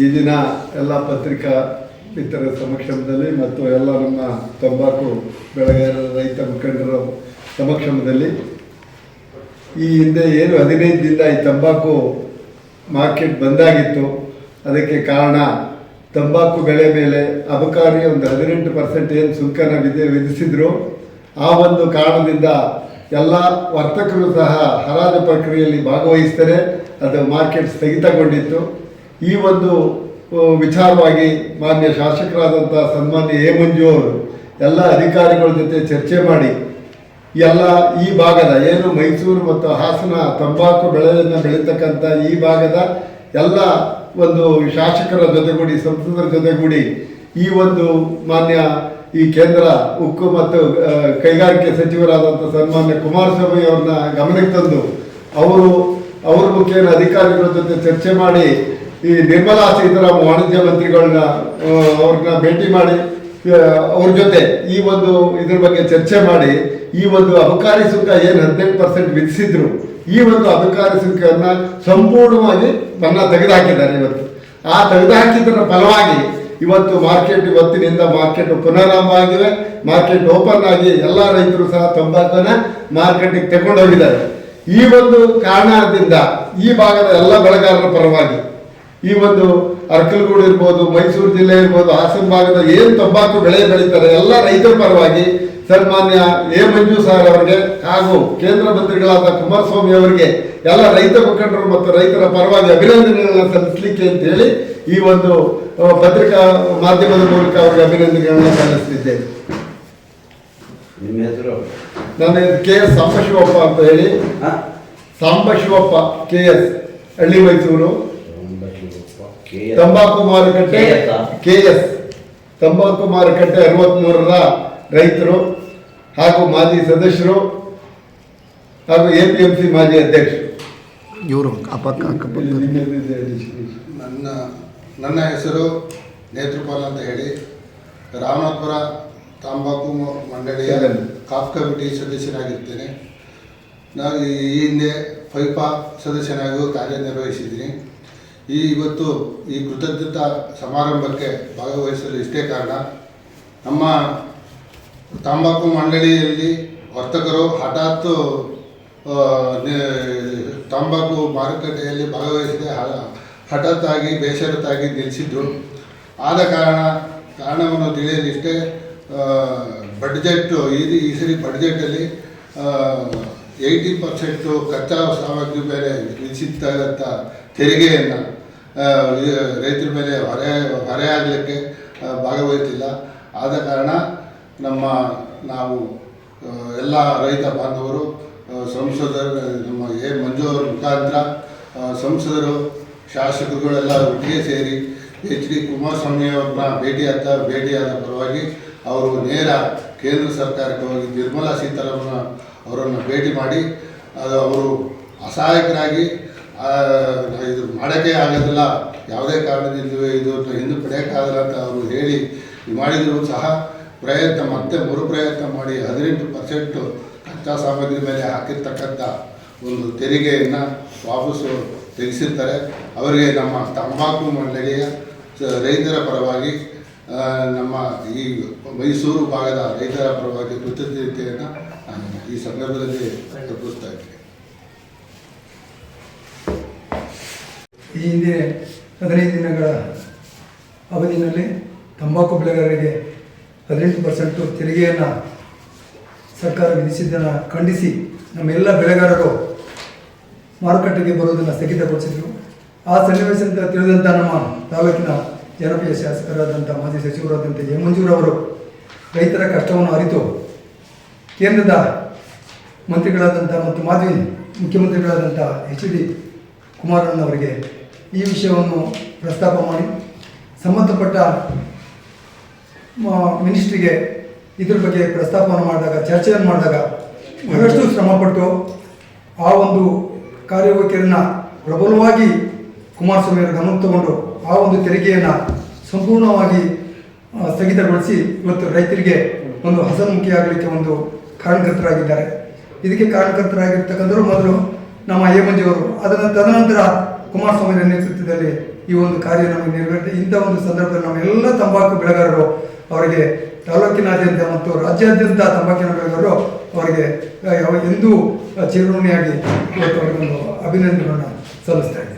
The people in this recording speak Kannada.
ಈ ದಿನ ಎಲ್ಲ ಪತ್ರಿಕಾ ಮಿತ್ರರ ಸಮಕ್ಷಮದಲ್ಲಿ ಮತ್ತು ಎಲ್ಲ ನಮ್ಮ ತಂಬಾಕು ಬೆಳೆಗಾರರ ರೈತ ಮುಖಂಡರ ಸಮಕ್ಷಮದಲ್ಲಿ ಈ ಹಿಂದೆ ಏನು ಹದಿನೈದು ದಿನ ಈ ತಂಬಾಕು ಮಾರ್ಕೆಟ್ ಬಂದಾಗಿತ್ತು. ಅದಕ್ಕೆ ಕಾರಣ ತಂಬಾಕು ಬೆಳೆ ಮೇಲೆ ಅಬಕಾರಿ ಒಂದು ಹದಿನೆಂಟು ಪರ್ಸೆಂಟ್ ಏನು ಸುಂಕನ ವಿಧಿ ವಿಧಿಸಿದ್ರು. ಆ ಒಂದು ಕಾರಣದಿಂದ ಎಲ್ಲ ವರ್ತಕರು ಸಹ ಹರಾಜು ಪ್ರಕ್ರಿಯೆಯಲ್ಲಿ ಭಾಗವಹಿಸ್ತಾರೆ ಅದು ಮಾರ್ಕೆಟ್ ಸ್ಥಗಿತಗೊಂಡಿತ್ತು. ಈ ಒಂದು ವಿಚಾರವಾಗಿ ಮಾನ್ಯ ಶಾಸಕರಾದಂಥ ಸನ್ಮಾನ್ಯ ಎ ಮಂಜು ಅವರು ಎಲ್ಲ ಅಧಿಕಾರಿಗಳ ಜೊತೆ ಚರ್ಚೆ ಮಾಡಿ, ಎಲ್ಲ ಈ ಭಾಗದ ಏನು ಮೈಸೂರು ಮತ್ತು ಹಾಸನ ತಂಬಾಕು ಬೆಳೆಯನ್ನು ಬೆಳೀತಕ್ಕಂಥ ಈ ಭಾಗದ ಎಲ್ಲ ಒಂದು ಶಾಸಕರ ಜೊತೆಗೂಡಿ, ಸಂಸದರ ಜೊತೆಗೂಡಿ ಈ ಒಂದು ಮಾನ್ಯ ಈ ಕೇಂದ್ರ ಉಕ್ಕು ಮತ್ತು ಕೈಗಾರಿಕೆ ಸಚಿವರಾದಂಥ ಸನ್ಮಾನ್ಯ ಕುಮಾರಸ್ವಾಮಿ ಅವ್ರನ್ನ ಗಮನಕ್ಕೆ ತಂದು, ಅವರು, ಅವ್ರ ಮುಖೇನ ಅಧಿಕಾರಿಗಳ ಜೊತೆ ಚರ್ಚೆ ಮಾಡಿ ಈ ನಿರ್ಮಲಾ ಸೀತಾರಾಮ್ ವಾಣಿಜ್ಯ ಮಂತ್ರಿಗಳನ್ನ ಅವ್ರನ್ನ ಭೇಟಿ ಮಾಡಿ ಅವ್ರ ಜೊತೆ ಈ ಒಂದು ಇದ್ರ ಬಗ್ಗೆ ಚರ್ಚೆ ಮಾಡಿ, ಈ ಒಂದು ಅಬಕಾರಿ ಸುಂಕ ಏನು ಹದಿನೆಂಟು ಪರ್ಸೆಂಟ್ ವಿಧಿಸಿದ್ರು, ಈ ಒಂದು ಅಬಕಾರಿ ಸುಂಕವನ್ನ ಸಂಪೂರ್ಣವಾಗಿ ಬನ್ನ ತೆಗೆದುಹಾಕಿದ್ದಾರೆ ಇವತ್ತು. ಆ ತೆಗೆದುಹಾಕಿದ್ದರ ಫಲವಾಗಿ ಇವತ್ತು ಮಾರ್ಕೆಟ್ ಇವತ್ತಿನಿಂದ ಮಾರ್ಕೆಟ್ ಪುನರಾರಂಭ ಆಗಿವೆ ಮಾರ್ಕೆಟ್ ಓಪನ್ ಆಗಿ ಎಲ್ಲ ರೈತರು ಸಹ ತಂಬಾಕನ್ನ ಮಾರ್ಕೆಟಿಗೆ ತಗೊಂಡೋಗಿದ್ದಾರೆ. ಈ ಒಂದು ಕಾರಣದಿಂದ ಈ ಭಾಗದ ಎಲ್ಲ ಬೆಳೆಗಾರರ ಪರವಾಗಿ ಈ ಒಂದು ಅರ್ಕಲ್ಗೂಡು ಇರ್ಬೋದು ಮೈಸೂರು ಜಿಲ್ಲೆ ಇರ್ಬೋದು ಹಾಸನ ಭಾಗದ ಏನು ತಂಬಾಕು ಬೆಳೆ ಬೆಳೀತಾರೆ ಎಲ್ಲ ರೈತರ ಪರವಾಗಿ ಸನ್ಮಾನ್ಯ ಎ ಮಂಜು ಸರ್ ಅವರಿಗೆ ಹಾಗೂ ಕೇಂದ್ರ ಮಂತ್ರಿಗಳಾದ ಕುಮಾರಸ್ವಾಮಿ ಅವರಿಗೆ ಎಲ್ಲ ರೈತ ಮುಖಂಡರು ಮತ್ತು ರೈತರ ಪರವಾಗಿ ಅಭಿನಂದನೆಗಳನ್ನ ಸಲ್ಲಿಸಲಿಕ್ಕೆ ಅಂತ ಹೇಳಿ ಈ ಒಂದು ಪತ್ರಿಕಾ ಮಾಧ್ಯಮದ ಮೂಲಕ ಅವರಿಗೆ ಅಭಿನಂದನೆಗಳನ್ನ ಸಲ್ಲಿಸ್ತಿದ್ದೇನೆ. ನಿಮ್ಮ ಹೆಸರು? ನನ್ನ ಕೆ ಎಸ್ ಸಾಂಬಶಿವಪ್ಪ ಅಂತ ಹೇಳಿ. ಸಾಂಬಶಿವಪ್ಪ ಕೆ ಎಸ್ ಹಳ್ಳಿ ಮೈಸೂರು. ತಂಬಾಕು ಮಾರುಕಟ್ಟೆ? K S. ತಂಬಾಕು ಮಾರುಕಟ್ಟೆ ಅರವತ್ಮೂರರ ರೈತರು ಹಾಗೂ ಮಾಜಿ ಸದಸ್ಯರು ಹಾಗೂ ಎ ಪಿ ಎಂ ಸಿ ಮಾಜಿ ಅಧ್ಯಕ್ಷರು. ಇವರು ನನ್ನ ನನ್ನ ಹೆಸರು ನೇತೃಪಾಲ್ ಅಂತ ಹೇಳಿ. ರಾಮನಾಥಪುರ ತಂಬಾಕು ಮಂಡಳಿಯ. ಕಾಫ್ ಕಮಿಟಿ ಸದಸ್ಯನಾಗಿರ್ತೇನೆ ನಾನು ಈ ಹಿಂದೆ ಫೈಪಾ ಸದಸ್ಯನಾಗಿಯೂ ಕಾರ್ಯನಿರ್ವಹಿಸಿದ್ದೀನಿ. ಈ ಇವತ್ತು ಈ ಕೃತಜ್ಞತಾ ಸಮಾರಂಭಕ್ಕೆ ಭಾಗವಹಿಸಲು ಇಷ್ಟೇ ಕಾರಣ, ನಮ್ಮ ತಂಬಾಕು ಮಂಡಳಿಯಲ್ಲಿ ವರ್ತಕರು ಹಠಾತ್ ತಂಬಾಕು ಮಾರುಕಟ್ಟೆಯಲ್ಲಿ ಭಾಗವಹಿಸದೆ ಹಠಾತ್ತಾಗಿ ಬೇಷರತ್ತಾಗಿ ನಿಲ್ಲಿಸಿದ್ರು. ಆದ ಕಾರಣ, ಕಾರಣವನ್ನು ತಿಳಿಯಲಿಷ್ಟೇ ಬಡ್ಜೆಟ್ಟು, ಈ ಈ ಸರಿ ಬಡ್ಜೆಟಲ್ಲಿ ಏಯ್ಟಿ ಪರ್ಸೆಂಟು ಕಚ್ಚಾ ಸಾಮಗ್ರಿ ಮೇಲೆ ನಿಲ್ಲಿಸಿದ್ದಂಥ ತೆರಿಗೆಯನ್ನು ರೈತರ ಮೇಲೆ ಹೊರೆ ಹೊರೆ ಆಗಲಿಕ್ಕೆ ಭಾಗವಹಿಸಿಲ್ಲ ಆದ ಕಾರಣ ನಮ್ಮ ನಾವು ಎಲ್ಲ ರೈತ ಬಾಂಧವರು ಸಂಸದ ಸಂಸದರು, ನಮ್ಮ ಎ ಮಂಜು ಅವರ ಮುಖಾಂತರ ಸಂಸದರು, ಶಾಸಕರುಗಳೆಲ್ಲ ಒಟ್ಟಿಗೆ ಸೇರಿ ಎಚ್ ಡಿ ಕುಮಾರಸ್ವಾಮಿ ಅವ್ರನ್ನ ಭೇಟಿಯಾದ ಭೇಟಿಯಾದ ಪರವಾಗಿ ಅವರು ನೇರ ಕೇಂದ್ರ ಸರ್ಕಾರಕ್ಕೆ ಹೋಗಿ ನಿರ್ಮಲಾ ಸೀತಾರಾಮನ್ ಅವರನ್ನು ಭೇಟಿ ಮಾಡಿ, ಅದು ಅವರು ಅಸಹಾಯಕರಾಗಿ ಇದು ಮಾಡೋಕ್ಕೆ ಆಗೋದಿಲ್ಲ. ಯಾವುದೇ ಕಾರಣದಿಂದ ಇದು ಹಿಂದೆ ಪಡೆಯೋಕ್ಕಾಗಲ್ಲ ಅಂತ ಅವರು ಹೇಳಿ ಮಾಡಿದರೂ ಸಹ ಪ್ರಯತ್ನ, ಮತ್ತೆ ಮರು ಪ್ರಯತ್ನ ಮಾಡಿ ಹದಿನೆಂಟು ಪರ್ಸೆಂಟು ಕಚ್ಚಾ ಸಾಮಗ್ರಿ ಮೇಲೆ ಹಾಕಿರ್ತಕ್ಕಂಥ ಒಂದು ತೆರಿಗೆಯನ್ನು ವಾಪಸ್ಸು ತೆಗೆಸಿರ್ತಾರೆ ಅವರಿಗೆ ನಮ್ಮ ತಂಬಾಕು ಮಂಡಳಿಯ ರೈತರ ಪರವಾಗಿ ನಮ್ಮ ಈ ಮೈಸೂರು ಭಾಗದ ರೈತರ ಪರವಾಗಿ ಕೃತಜ್ಞತೆಯನ್ನು ನಾನು ಈ ಸಂದರ್ಭದಲ್ಲಿ ತಪ್ಪಿಸ್ತಾ ಇದ್ದೀನಿ. ಈ ಹಿಂದೆ ಹದಿನೈದು ದಿನಗಳ ಅವಧಿನಲ್ಲಿ ತಂಬಾಕು ಬೆಳೆಗಾರರಿಗೆ ಹದಿನೆಂಟು ಪರ್ಸೆಂಟು ತೆರಿಗೆಯನ್ನು ಸರ್ಕಾರ ವಿಧಿಸಿದ್ದನ್ನು ಖಂಡಿಸಿ ನಮ್ಮೆಲ್ಲ ಬೆಳೆಗಾರರು ಮಾರುಕಟ್ಟೆಗೆ ಬರುವುದನ್ನು ಸ್ಥಗಿತಗೊಳಿಸಿದರು. ಆ ಸನ್ನಿವೇಶದಿಂದ ತಿಳಿದಂಥ ನಮ್ಮ ತಾಲೂಕಿನ ಜನಪ್ರಿಯ ಶಾಸಕರಾದಂಥ ಮಾಜಿ ಸಚಿವರಾದಂಥ ಮಂಜೂರವರು ರೈತರ ಕಷ್ಟವನ್ನು ಅರಿತು ಕೇಂದ್ರದ ಮಂತ್ರಿಗಳಾದಂಥ ಮತ್ತು ಮಾಜಿ ಮುಖ್ಯಮಂತ್ರಿಗಳಾದಂಥ ಎಚ್ ಡಿ ಕುಮಾರಣ್ಣವರಿಗೆ ಈ ವಿಷಯವನ್ನು ಪ್ರಸ್ತಾಪ ಮಾಡಿ. ಸಂಬಂಧಪಟ್ಟ ಮಿನಿಸ್ಟ್ರಿಗೆ ಇದ್ರ ಬಗ್ಗೆ ಪ್ರಸ್ತಾಪವನ್ನು ಮಾಡಿದಾಗ, ಚರ್ಚೆಯನ್ನು ಮಾಡಿದಾಗ ಬಹಳಷ್ಟು ಶ್ರಮಪಟ್ಟು ಆ ಒಂದು ಕಾರ್ಯವೈಖರಿಯನ್ನು ಪ್ರಬಲವಾಗಿ ಕುಮಾರಸ್ವಾಮಿ ಅವರು ಗಮನ ತಗೊಂಡು ಆ ಒಂದು ತೆರಿಗೆಯನ್ನು ಸಂಪೂರ್ಣವಾಗಿ ಸ್ಥಗಿತಗೊಳಿಸಿ ಇವತ್ತು ರೈತರಿಗೆ ಒಂದು ಹಸನ್ಮುಖಿಯಾಗಲಿಕ್ಕೆ ಒಂದು ಕಾರಣಕರ್ತರಾಗಿದ್ದಾರೆ. ಇದಕ್ಕೆ ಕಾರಣಕರ್ತರಾಗಿರ್ತಕ್ಕಂಥವ್ರು ಮೊದಲು ನಮ್ಮ ಹೇಮಂಜಿಯವರು ಅದನ್ನು ತದನಂತರ ಕುಮಾರಸ್ವಾಮಿ ನೇತೃತ್ವದಲ್ಲಿ ಈ ಒಂದು ಕಾರ್ಯ ನಮಗೆ ನೆರವೇರಿದೆ. ಇಂಥ ಒಂದು ಸಂದರ್ಭದಲ್ಲಿ ನಮ್ಮೆಲ್ಲ ತಂಬಾಕು ಬೆಳೆಗಾರರು, ಅವರಿಗೆ ತಾಲೂಕಿನಾದ್ಯಂತ ಮತ್ತು ರಾಜ್ಯಾದ್ಯಂತ ತಂಬಾಕಿನ ಬೆಳೆಗಾರರು ಅವರಿಗೆ ಎಂದೂ ಚಿರಋಣಿಯಾಗಿ ಇವತ್ತು ಅವರಿಗೊಂದು ಅಭಿನಂದನೆಗಳನ್ನು ಸಲ್ಲಿಸ್ತಾ ಇದ್ದೇನೆ.